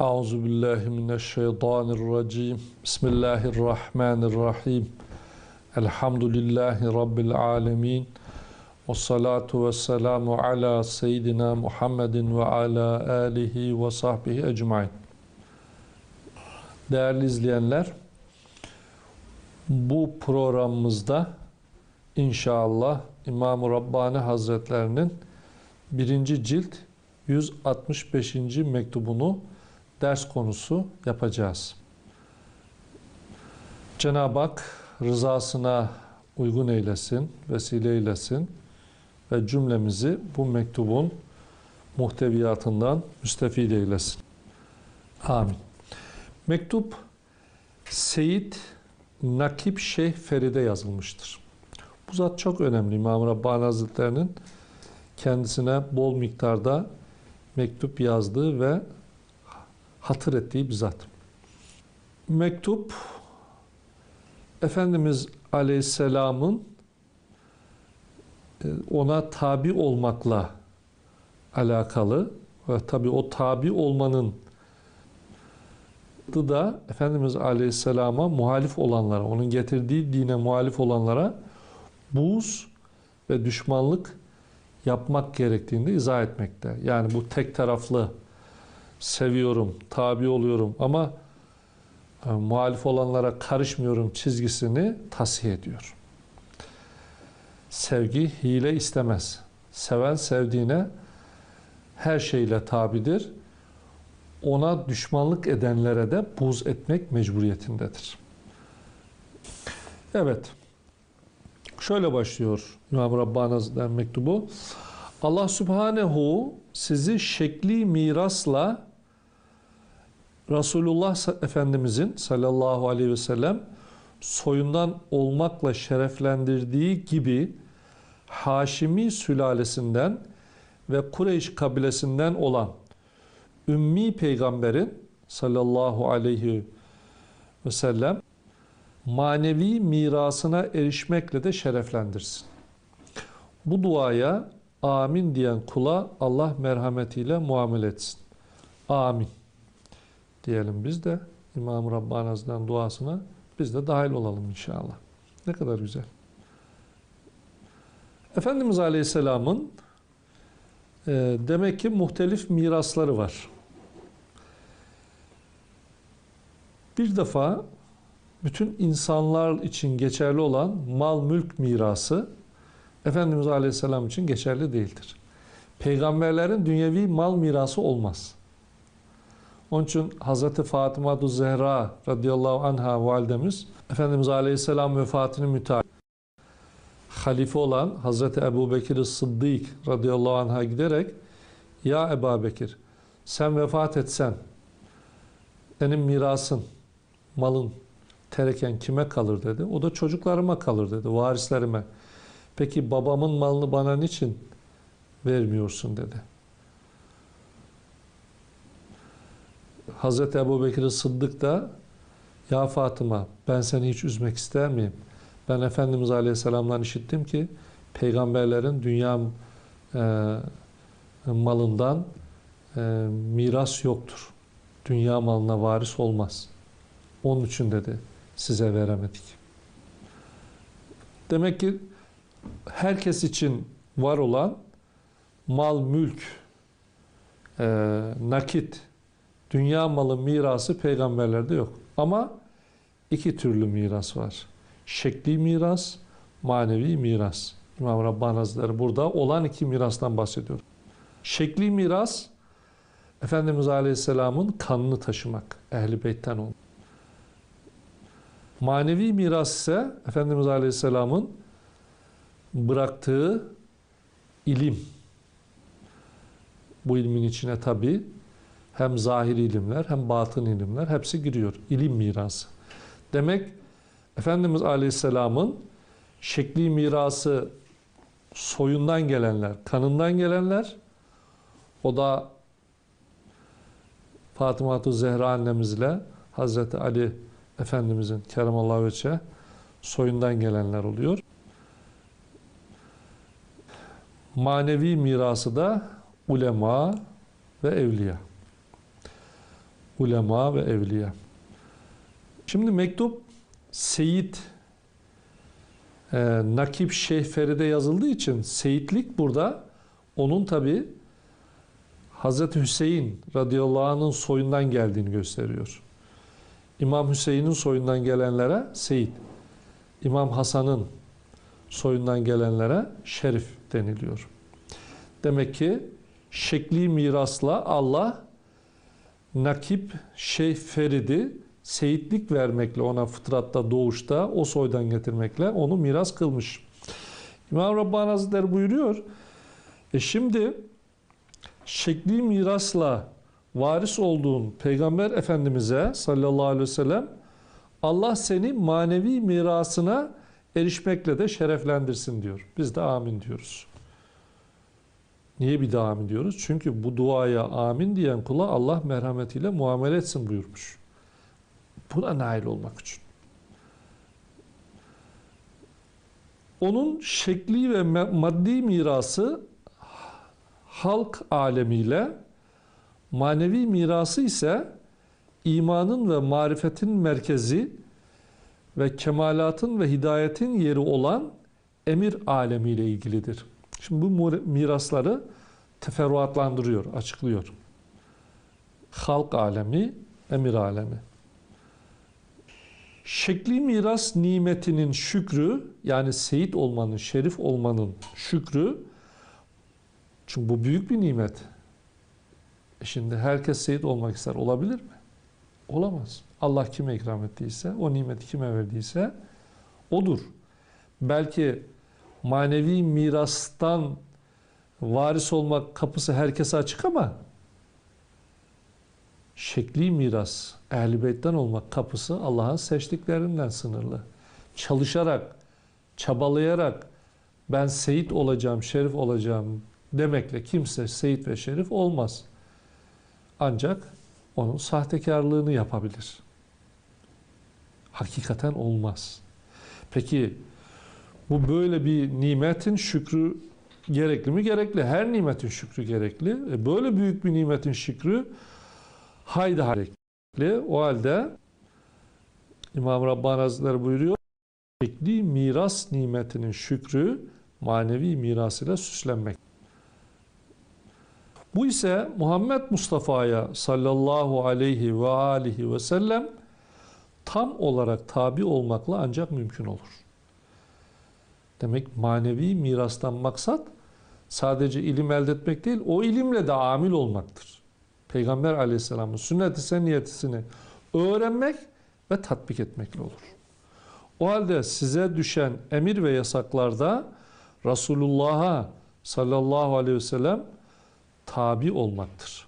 Euzu billahi mineşşeytanirracim. Bismillahirrahmanirrahim. Elhamdülillahi rabbil alamin. Ve salatu ve selamu ala seyyidina Muhammedin ve ala alihi ve sahbihi ecmaîn. Değerli izleyenler, bu programımızda inşallah İmam-ı Rabbani Hazretlerinin birinci cilt 165. mektubunu ders konusu yapacağız. Cenab-ı Hak rızasına uygun eylesin, vesile eylesin ve cümlemizi bu mektubun muhteviyatından müstefid eylesin. Amin. Mektup Seyit Nakip Şeyh Feride yazılmıştır. Bu zat çok önemli. İmam Rabbani Hazretleri'nin kendisine bol miktarda mektup yazdığı ve hatır ettiği bir zat. Mektup Efendimiz Aleyhisselam'ın e, ona tabi olmakla alakalı ve tabi o tabi olmanın da Efendimiz Aleyhisselam'a muhalif olanlara, onun getirdiği dine muhalif olanlara buğz ve düşmanlık yapmak gerektiğini izah etmekte. Yani bu tek taraflı seviyorum, tabi oluyorum ama e, muhalif olanlara karışmıyorum çizgisini tasih ediyor. Sevgi hile istemez. Seven sevdiğine her şeyle tabidir. Ona düşmanlık edenlere de buz etmek mecburiyetindedir. Evet. Şöyle başlıyor İmam Rabbani Hazretleri mektubu. Allah Subhanehu sizi şekli mirasla Resulullah Efendimizin sallallahu aleyhi ve sellem soyundan olmakla şereflendirdiği gibi Haşimi sülalesinden ve Kureyş kabilesinden olan Ümmi Peygamberin sallallahu aleyhi ve sellem manevi mirasına erişmekle de şereflendirsin. Bu duaya amin diyen kula Allah merhametiyle muamele etsin. Amin diyelim biz de İmam-ı Hazretleri'nin duasına biz de dahil olalım inşallah. Ne kadar güzel. Efendimiz Aleyhisselam'ın e, demek ki muhtelif mirasları var. Bir defa bütün insanlar için geçerli olan mal mülk mirası Efendimiz Aleyhisselam için geçerli değildir. Peygamberlerin dünyevi mal mirası olmaz. Onun için Hazreti Fatıma Zehra radıyallahu anha validemiz Efendimiz Aleyhisselam vefatını müteahhit halife olan Hazreti Ebu Bekir Sıddık radıyallahu anh'a giderek Ya Ebu Bekir sen vefat etsen senin mirasın, malın, tereken kime kalır dedi. O da çocuklarıma kalır dedi, varislerime. Peki babamın malını bana niçin vermiyorsun dedi. Hazreti Ebu Bekir Sıddık da Ya Fatıma ben seni hiç üzmek ister miyim? Ben Efendimiz Aleyhisselam'dan işittim ki peygamberlerin dünya e, malından e, miras yoktur. Dünya malına varis olmaz. Onun için dedi size veremedik. Demek ki herkes için var olan mal, mülk, e, nakit, dünya malı mirası peygamberlerde yok. Ama iki türlü miras var. Şekli miras, manevi miras. İmam Rabbani Hazretleri burada olan iki mirastan bahsediyor. Şekli miras, Efendimiz Aleyhisselam'ın kanını taşımak, Ehl-i Beyt'ten olmak. Manevi miras ise Efendimiz Aleyhisselam'ın bıraktığı ilim. Bu ilmin içine tabi hem zahir ilimler hem batın ilimler hepsi giriyor. İlim mirası. Demek Efendimiz Aleyhisselam'ın şekli mirası soyundan gelenler, kanından gelenler o da Fatıma Zehra annemizle Hazreti Ali Efendimizin Keremallahu Veçe soyundan gelenler oluyor. Manevi mirası da ulema ve evliya. ulema ve evliya. Şimdi mektup Seyit e, Nakip Şeyh Feride yazıldığı için seyitlik burada onun tabi Hazreti Hüseyin radıyallahu anh'ın soyundan geldiğini gösteriyor. İmam Hüseyin'in soyundan gelenlere Seyit, İmam Hasan'ın soyundan gelenlere Şerif deniliyor. Demek ki şekli mirasla Allah Nakip Şeyh Ferid'i seyitlik vermekle ona fıtratta doğuşta o soydan getirmekle onu miras kılmış. İmam Rabbani Hazretleri buyuruyor. E şimdi şekli mirasla varis olduğun Peygamber Efendimiz'e sallallahu aleyhi ve sellem Allah seni manevi mirasına erişmekle de şereflendirsin diyor. Biz de amin diyoruz. Niye bir daha amin diyoruz? Çünkü bu duaya amin diyen kula Allah merhametiyle muamele etsin buyurmuş. Buna nail olmak için. Onun şekli ve maddi mirası halk alemiyle manevi mirası ise imanın ve marifetin merkezi ve kemalatın ve hidayetin yeri olan emir alemiyle ilgilidir. Şimdi bu mirasları teferruatlandırıyor, açıklıyor. Halk alemi, emir alemi. Şekli miras nimetinin şükrü, yani seyit olmanın, şerif olmanın şükrü, çünkü bu büyük bir nimet. E şimdi herkes seyit olmak ister, olabilir mi? Olamaz. Allah kime ikram ettiyse, o nimeti kime verdiyse odur. Belki manevi mirastan varis olmak kapısı herkese açık ama şekli miras, ehl Beyt'ten olmak kapısı Allah'ın seçtiklerinden sınırlı. Çalışarak, çabalayarak ben seyit olacağım, şerif olacağım demekle kimse seyit ve şerif olmaz. Ancak onun sahtekarlığını yapabilir. Hakikaten olmaz. Peki bu böyle bir nimetin şükrü gerekli mi? Gerekli. Her nimetin şükrü gerekli. E böyle büyük bir nimetin şükrü haydi gerekli. O halde İmam Rabbani Hazretleri buyuruyor. Şekli miras nimetinin şükrü manevi miras ile süslenmek. Bu ise Muhammed Mustafa'ya sallallahu aleyhi ve alihi ve sellem tam olarak tabi olmakla ancak mümkün olur. Demek manevi mirastan maksat sadece ilim elde etmek değil, o ilimle de amil olmaktır. Peygamber aleyhisselamın sünnet-i seniyetisini öğrenmek ve tatbik etmekle olur. O halde size düşen emir ve yasaklarda Resulullah'a sallallahu aleyhi ve sellem tabi olmaktır.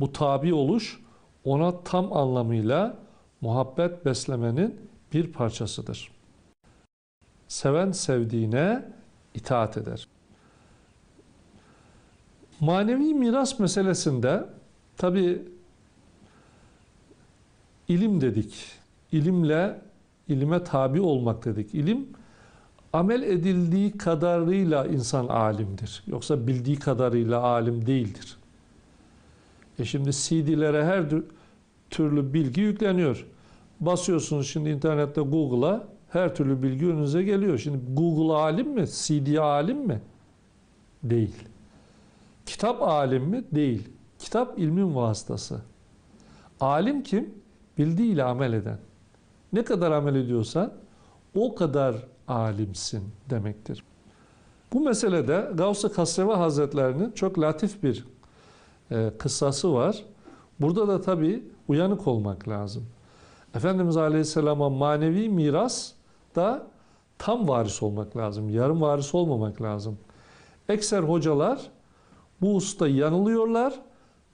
Bu tabi oluş ona tam anlamıyla muhabbet beslemenin bir parçasıdır. Seven sevdiğine itaat eder. Manevi miras meselesinde tabi ilim dedik. İlimle ilime tabi olmak dedik. İlim amel edildiği kadarıyla insan alimdir. Yoksa bildiği kadarıyla alim değildir. E şimdi CD'lere her türlü bilgi yükleniyor. Basıyorsunuz şimdi internette Google'a her türlü bilgi önünüze geliyor. Şimdi Google alim mi? CD alim mi? Değil. Kitap alim mi? Değil. Kitap ilmin vasıtası. Alim kim? Bildiğiyle amel eden. Ne kadar amel ediyorsan o kadar alimsin demektir. Bu meselede Gavs-ı Kasreve Hazretlerinin çok latif bir e, kıssası var. Burada da tabi uyanık olmak lazım. Efendimiz Aleyhisselam'a manevi miras da tam varis olmak lazım. Yarım varis olmamak lazım. Ekser hocalar bu usta yanılıyorlar.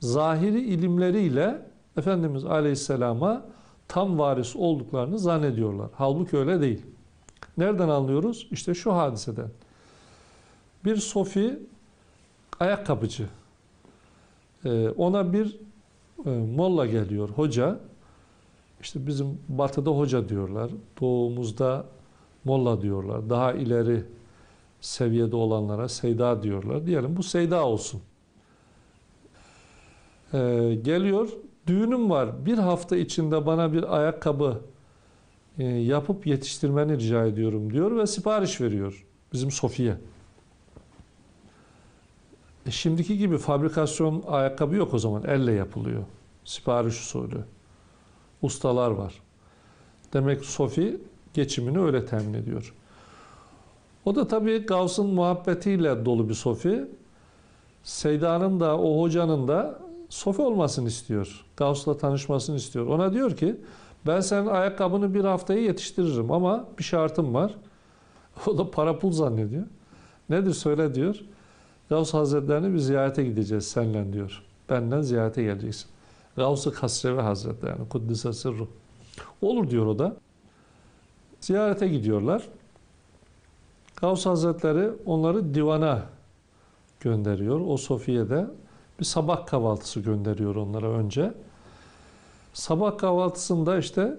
Zahiri ilimleriyle Efendimiz Aleyhisselam'a tam varis olduklarını zannediyorlar. Halbuki öyle değil. Nereden anlıyoruz? İşte şu hadiseden. Bir sofi ayakkabıcı. Ee, ona bir e, molla geliyor hoca. İşte bizim batıda hoca diyorlar. Doğumuzda molla diyorlar. Daha ileri seviyede olanlara seyda diyorlar. Diyelim bu seyda olsun. Ee, geliyor düğünüm var. Bir hafta içinde bana bir ayakkabı e, yapıp yetiştirmeni rica ediyorum diyor ve sipariş veriyor bizim Sofiye. E, şimdiki gibi fabrikasyon ayakkabı yok o zaman. Elle yapılıyor. Sipariş usulü. Ustalar var. Demek Sofi geçimini öyle temin ediyor. O da tabii Gavs'ın muhabbetiyle dolu bir Sofi. Seyda'nın da o hocanın da Sofi olmasını istiyor. Gavs'la tanışmasını istiyor. Ona diyor ki ben senin ayakkabını bir haftayı yetiştiririm ama bir şartım var. O da para pul zannediyor. Nedir söyle diyor. Gavs Hazretlerini bir ziyarete gideceğiz seninle diyor. Benden ziyarete geleceksin. Gavs-ı Kasrevi Hazretlerini Kuddise Sırru. Olur diyor o da. Ziyarete gidiyorlar. Gavs Hazretleri onları divana gönderiyor. O Sofiye'de bir sabah kahvaltısı gönderiyor onlara önce. Sabah kahvaltısında işte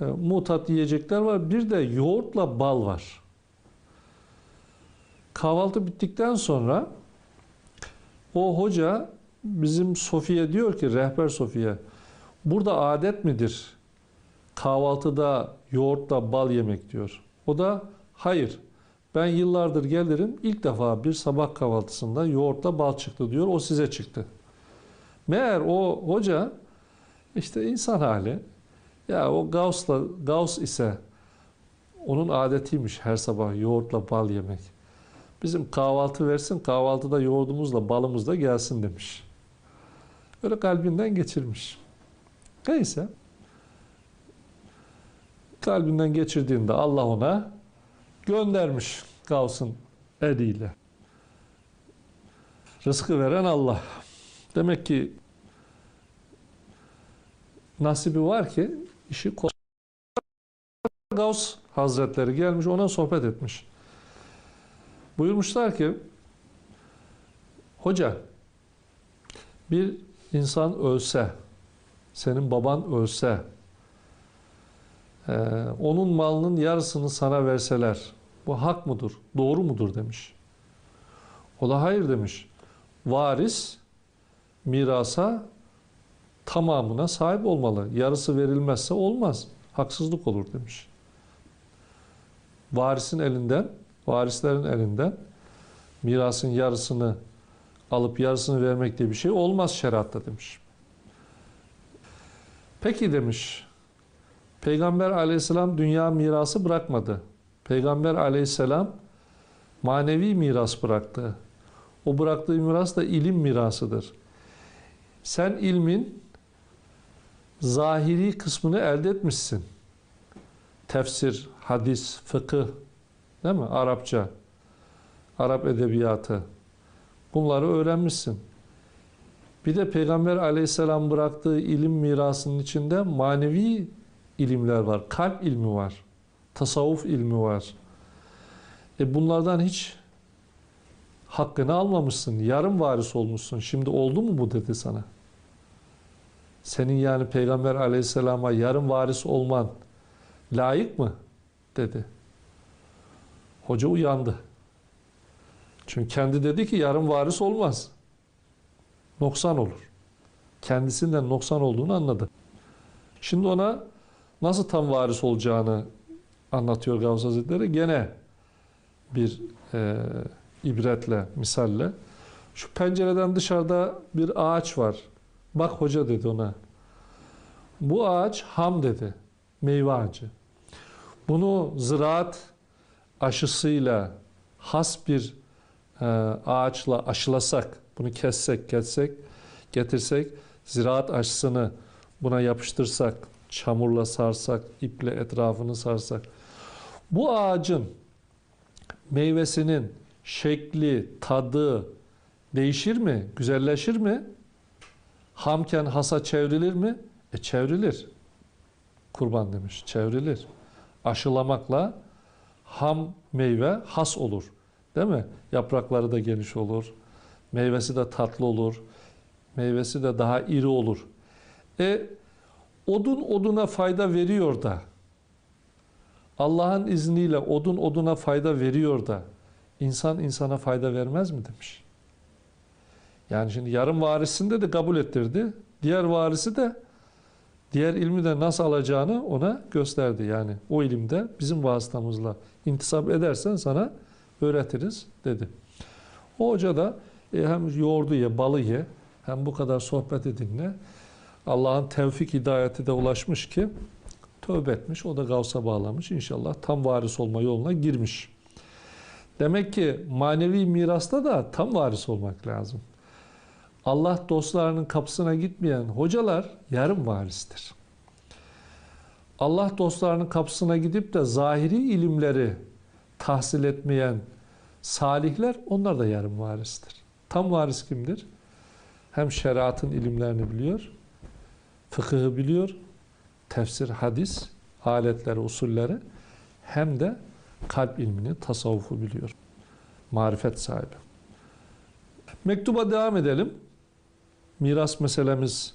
e, mutat yiyecekler var. Bir de yoğurtla bal var. Kahvaltı bittikten sonra o hoca bizim Sofiye diyor ki rehber Sofiye burada adet midir kahvaltıda yoğurtla bal yemek diyor. O da hayır ben yıllardır gelirim ilk defa bir sabah kahvaltısında yoğurtla bal çıktı diyor o size çıktı. Meğer o hoca işte insan hali ya o Gauss'la Gauss ise onun adetiymiş her sabah yoğurtla bal yemek. Bizim kahvaltı versin, kahvaltıda yoğurdumuzla balımız da gelsin demiş. Öyle kalbinden geçirmiş. Neyse. Kalbinden geçirdiğinde Allah ona göndermiş Gauss'un eliyle. Rızkı veren Allah. Demek ki nasibi var ki işi kolay. Gauss Hazretleri gelmiş ona sohbet etmiş. Buyurmuşlar ki hoca bir insan ölse senin baban ölse onun malının yarısını sana verseler bu hak mıdır? Doğru mudur demiş. O da hayır demiş. Varis mirasa tamamına sahip olmalı. Yarısı verilmezse olmaz. Haksızlık olur demiş. Varisin elinden, varislerin elinden mirasın yarısını alıp yarısını vermek diye bir şey olmaz şeriatta demiş. Peki demiş. Peygamber aleyhisselam dünya mirası bırakmadı. Peygamber aleyhisselam manevi miras bıraktı. O bıraktığı miras da ilim mirasıdır. Sen ilmin zahiri kısmını elde etmişsin. Tefsir, hadis, fıkıh, değil mi? Arapça, Arap edebiyatı. Bunları öğrenmişsin. Bir de Peygamber aleyhisselam bıraktığı ilim mirasının içinde manevi ilimler var. Kalp ilmi var. Tasavvuf ilmi var. E bunlardan hiç hakkını almamışsın. Yarım varis olmuşsun. Şimdi oldu mu bu dedi sana. Senin yani Peygamber aleyhisselama yarım varis olman layık mı? Dedi. Hoca uyandı. Çünkü kendi dedi ki yarım varis olmaz. Noksan olur. Kendisinden noksan olduğunu anladı. Şimdi ona nasıl tam varis olacağını anlatıyor Gavs Hazretleri. Gene bir e, ibretle, misalle. Şu pencereden dışarıda bir ağaç var. Bak hoca dedi ona. Bu ağaç ham dedi. Meyve ağacı. Bunu ziraat aşısıyla has bir e, ağaçla aşılasak, bunu kessek, kessek, getirsek, ziraat aşısını buna yapıştırsak, çamurla sarsak, iple etrafını sarsak, bu ağacın meyvesinin şekli, tadı değişir mi? Güzelleşir mi? Hamken hasa çevrilir mi? E çevrilir. Kurban demiş. Çevrilir. Aşılamakla ham meyve has olur. Değil mi? Yaprakları da geniş olur. Meyvesi de tatlı olur. Meyvesi de daha iri olur. E odun oduna fayda veriyor da Allah'ın izniyle odun oduna fayda veriyor da insan insana fayda vermez mi demiş. Yani şimdi yarım varisinde de kabul ettirdi. Diğer varisi de diğer ilmi de nasıl alacağını ona gösterdi. Yani o ilimde bizim vasıtamızla intisap edersen sana öğretiriz dedi. O hoca da e, hem yoğurdu ye, balı ye, hem bu kadar sohbeti dinle. Allah'ın tevfik hidayeti de ulaşmış ki tövbe etmiş. O da Gavs'a bağlamış. İnşallah tam varis olma yoluna girmiş. Demek ki manevi mirasta da tam varis olmak lazım. Allah dostlarının kapısına gitmeyen hocalar yarım varistir. Allah dostlarının kapısına gidip de zahiri ilimleri tahsil etmeyen salihler onlar da yarım varistir. Tam varis kimdir? Hem şeriatın ilimlerini biliyor, fıkıhı biliyor, tefsir, hadis, aletleri, usulleri hem de kalp ilmini, tasavvufu biliyor. Marifet sahibi. Mektuba devam edelim. Miras meselemiz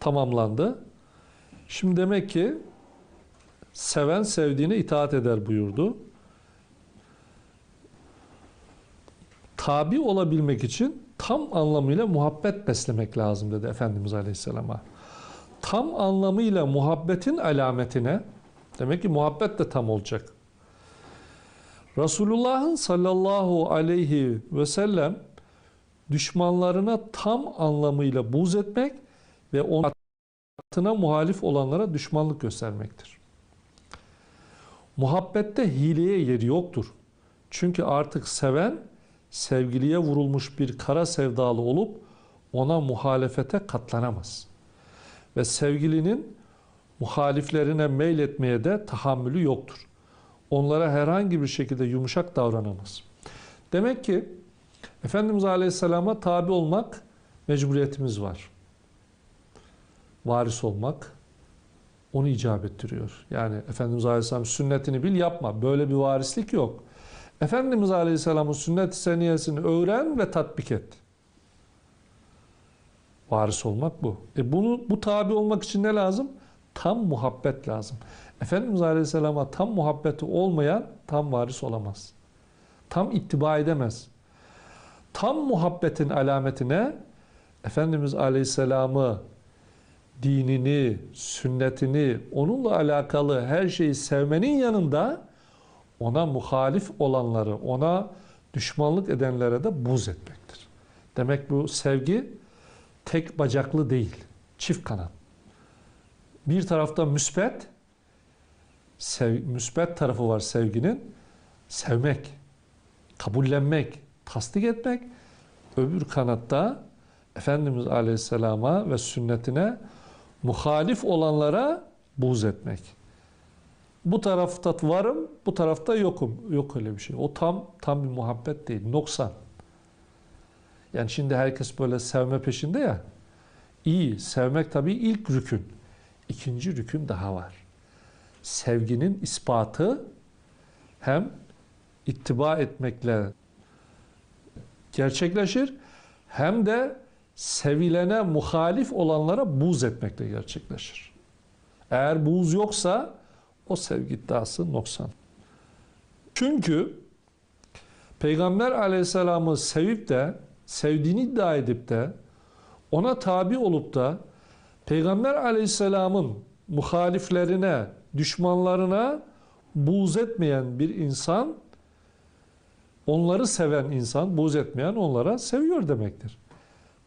tamamlandı. Şimdi demek ki seven sevdiğine itaat eder buyurdu. Tabi olabilmek için tam anlamıyla muhabbet beslemek lazım dedi Efendimiz Aleyhisselam'a. Tam anlamıyla muhabbetin alametine, demek ki muhabbet de tam olacak. Resulullah'ın sallallahu aleyhi ve sellem düşmanlarına tam anlamıyla buz etmek ve onatına muhalif olanlara düşmanlık göstermektir. Muhabbette hileye yeri yoktur. Çünkü artık seven sevgiliye vurulmuş bir kara sevdalı olup ona muhalefete katlanamaz. Ve sevgilinin muhaliflerine meyletmeye de tahammülü yoktur. Onlara herhangi bir şekilde yumuşak davranamaz. Demek ki Efendimiz Aleyhisselam'a tabi olmak mecburiyetimiz var. Varis olmak onu icap ettiriyor. Yani Efendimiz Aleyhisselam sünnetini bil yapma. Böyle bir varislik yok. Efendimiz Aleyhisselam'ın sünnet-i seniyesini öğren ve tatbik et. Varis olmak bu. E bunu bu tabi olmak için ne lazım? Tam muhabbet lazım. Efendimiz Aleyhisselam'a tam muhabbeti olmayan tam varis olamaz. Tam ittiba edemez. Tam muhabbetin alametine Efendimiz Aleyhisselam'ı dinini, sünnetini, onunla alakalı her şeyi sevmenin yanında ona muhalif olanları, ona düşmanlık edenlere de buz etmektir. Demek bu sevgi tek bacaklı değil, çift kanat. Bir tarafta müspet, sev, müspet tarafı var sevginin. Sevmek, kabullenmek, tasdik etmek. Öbür kanatta Efendimiz Aleyhisselam'a ve sünnetine muhalif olanlara buz etmek. Bu tarafta varım, bu tarafta yokum. Yok öyle bir şey. O tam tam bir muhabbet değil, noksan. Yani şimdi herkes böyle sevme peşinde ya. İyi, sevmek tabii ilk rükün. İkinci rükün daha var. Sevginin ispatı hem ittiba etmekle gerçekleşir hem de sevilene muhalif olanlara buz etmekle gerçekleşir. Eğer buz yoksa o sevgi iddiası noksan. Çünkü Peygamber aleyhisselamı sevip de sevdiğini iddia edip de ona tabi olup da Peygamber aleyhisselamın muhaliflerine, düşmanlarına buğz etmeyen bir insan onları seven insan, buğz etmeyen onlara seviyor demektir.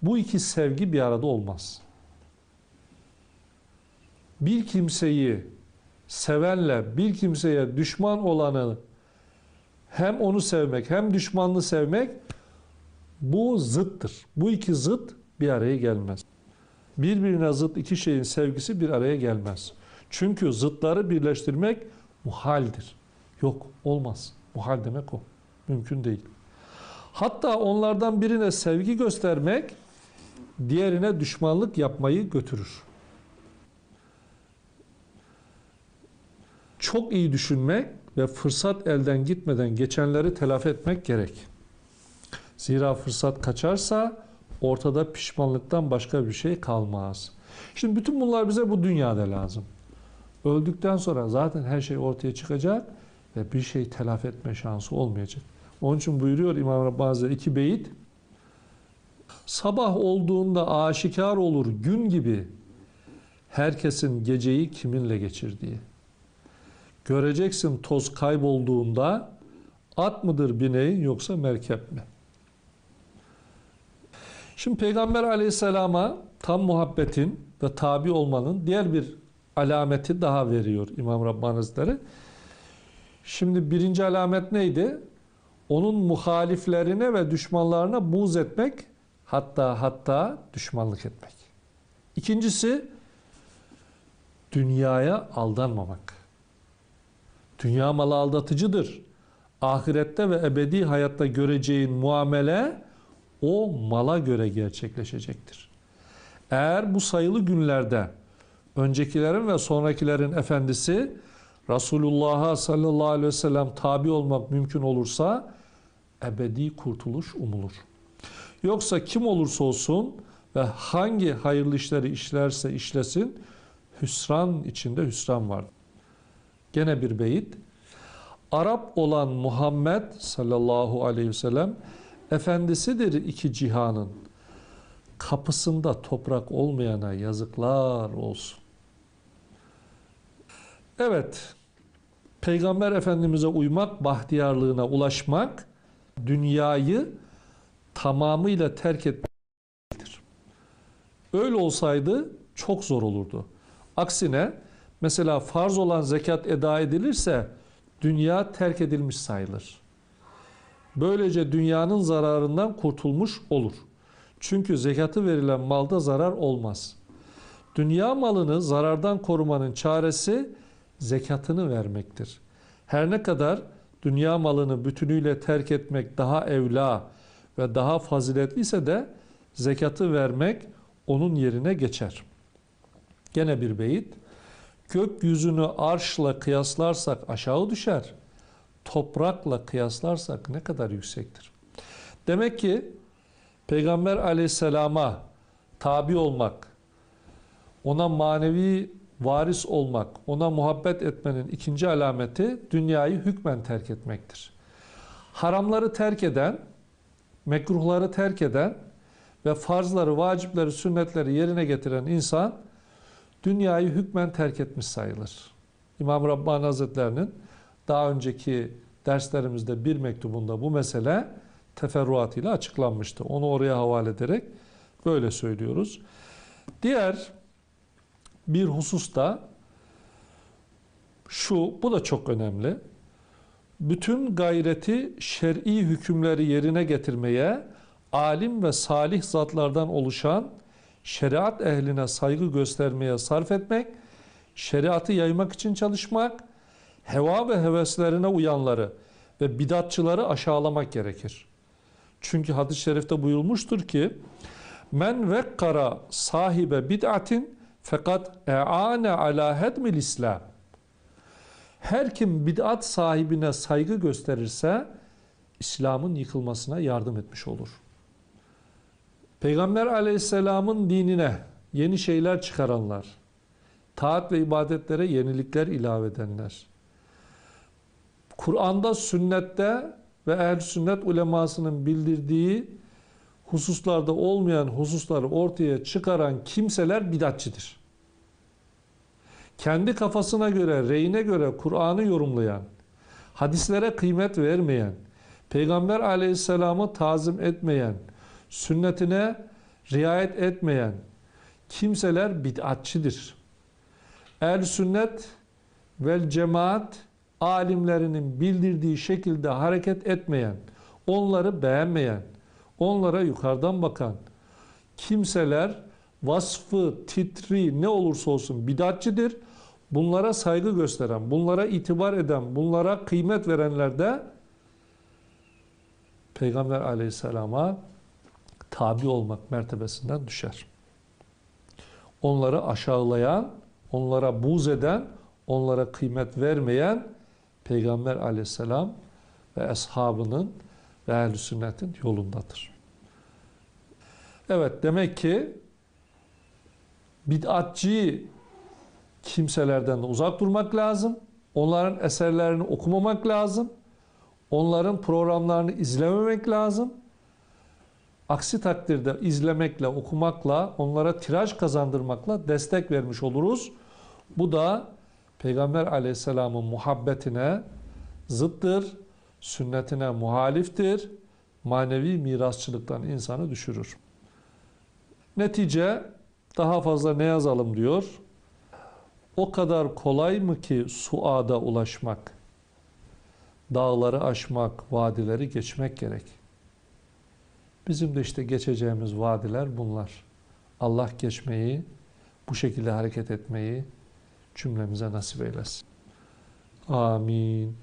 Bu iki sevgi bir arada olmaz. Bir kimseyi sevenle bir kimseye düşman olanı hem onu sevmek hem düşmanını sevmek bu zıttır. Bu iki zıt bir araya gelmez. Birbirine zıt iki şeyin sevgisi bir araya gelmez. Çünkü zıtları birleştirmek muhaldir. Yok olmaz. Muhal demek o. Mümkün değil. Hatta onlardan birine sevgi göstermek diğerine düşmanlık yapmayı götürür. Çok iyi düşünmek ve fırsat elden gitmeden geçenleri telafi etmek gerek. Zira fırsat kaçarsa ortada pişmanlıktan başka bir şey kalmaz. Şimdi bütün bunlar bize bu dünyada lazım. Öldükten sonra zaten her şey ortaya çıkacak ve bir şey telafi etme şansı olmayacak. Onun için buyuruyor İmam Rabbani iki beyit. Sabah olduğunda aşikar olur gün gibi herkesin geceyi kiminle geçirdiği. Göreceksin toz kaybolduğunda at mıdır bineğin yoksa merkep mi? Şimdi Peygamber aleyhisselama tam muhabbetin ve tabi olmanın diğer bir alameti daha veriyor İmam Rabbani Hazretleri. Şimdi birinci alamet neydi? Onun muhaliflerine ve düşmanlarına buz etmek, hatta hatta düşmanlık etmek. İkincisi, dünyaya aldanmamak. Dünya malı aldatıcıdır. Ahirette ve ebedi hayatta göreceğin muamele o mala göre gerçekleşecektir. Eğer bu sayılı günlerde öncekilerin ve sonrakilerin efendisi Resulullah'a sallallahu aleyhi ve sellem tabi olmak mümkün olursa ebedi kurtuluş umulur. Yoksa kim olursa olsun ve hangi hayırlı işleri işlerse işlesin hüsran içinde hüsran var. Gene bir beyit. Arap olan Muhammed sallallahu aleyhi ve sellem efendisidir iki cihanın. Kapısında toprak olmayana yazıklar olsun. Evet, Peygamber Efendimiz'e uymak, bahtiyarlığına ulaşmak, dünyayı tamamıyla terk etmektir. Öyle olsaydı çok zor olurdu. Aksine mesela farz olan zekat eda edilirse dünya terk edilmiş sayılır. Böylece dünyanın zararından kurtulmuş olur. Çünkü zekatı verilen malda zarar olmaz. Dünya malını zarardan korumanın çaresi zekatını vermektir. Her ne kadar dünya malını bütünüyle terk etmek daha evla ve daha faziletliyse de zekatı vermek onun yerine geçer. Gene bir beyit. Gökyüzünü arşla kıyaslarsak aşağı düşer. Toprakla kıyaslarsak ne kadar yüksektir. Demek ki Peygamber aleyhisselama tabi olmak, ona manevi varis olmak, ona muhabbet etmenin ikinci alameti dünyayı hükmen terk etmektir. Haramları terk eden, mekruhları terk eden ve farzları, vacipleri, sünnetleri yerine getiren insan dünyayı hükmen terk etmiş sayılır. İmam Rabbani Hazretlerinin daha önceki derslerimizde bir mektubunda bu mesele teferruatıyla açıklanmıştı. Onu oraya havale ederek böyle söylüyoruz. Diğer bir husus da şu, bu da çok önemli. Bütün gayreti şer'i hükümleri yerine getirmeye alim ve salih zatlardan oluşan şeriat ehline saygı göstermeye sarf etmek, şeriatı yaymak için çalışmak, heva ve heveslerine uyanları ve bidatçıları aşağılamak gerekir. Çünkü hadis-i şerifte buyurulmuştur ki men vekkara sahibe bid'atin fakat e'ane ala hedmil İslam. Her kim bid'at sahibine saygı gösterirse İslam'ın yıkılmasına yardım etmiş olur. Peygamber aleyhisselamın dinine yeni şeyler çıkaranlar, taat ve ibadetlere yenilikler ilave edenler, Kur'an'da, sünnette ve ehl sünnet ulemasının bildirdiği hususlarda olmayan hususları ortaya çıkaran kimseler bidatçidir. Kendi kafasına göre, reyine göre Kur'an'ı yorumlayan, hadislere kıymet vermeyen, Peygamber aleyhisselamı tazim etmeyen, sünnetine riayet etmeyen kimseler bid'atçidir. El sünnet vel cemaat alimlerinin bildirdiği şekilde hareket etmeyen, onları beğenmeyen, onlara yukarıdan bakan kimseler vasfı, titri ne olursa olsun bidatçidir. Bunlara saygı gösteren, bunlara itibar eden, bunlara kıymet verenler de Peygamber aleyhisselama tabi olmak mertebesinden düşer. Onları aşağılayan, onlara buz eden, onlara kıymet vermeyen Peygamber aleyhisselam ve ashabının ve ehl sünnetin yolundadır. Evet demek ki bid'atçı kimselerden de uzak durmak lazım. Onların eserlerini okumamak lazım. Onların programlarını izlememek lazım. Aksi takdirde izlemekle, okumakla, onlara tiraj kazandırmakla destek vermiş oluruz. Bu da Peygamber aleyhisselamın muhabbetine zıttır, sünnetine muhaliftir, manevi mirasçılıktan insanı düşürür. Netice daha fazla ne yazalım diyor. O kadar kolay mı ki suada ulaşmak? Dağları aşmak, vadileri geçmek gerek. Bizim de işte geçeceğimiz vadiler bunlar. Allah geçmeyi, bu şekilde hareket etmeyi cümlemize nasip eylesin. Amin.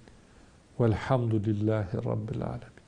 Velhamdülillahi Rabbil Alemin.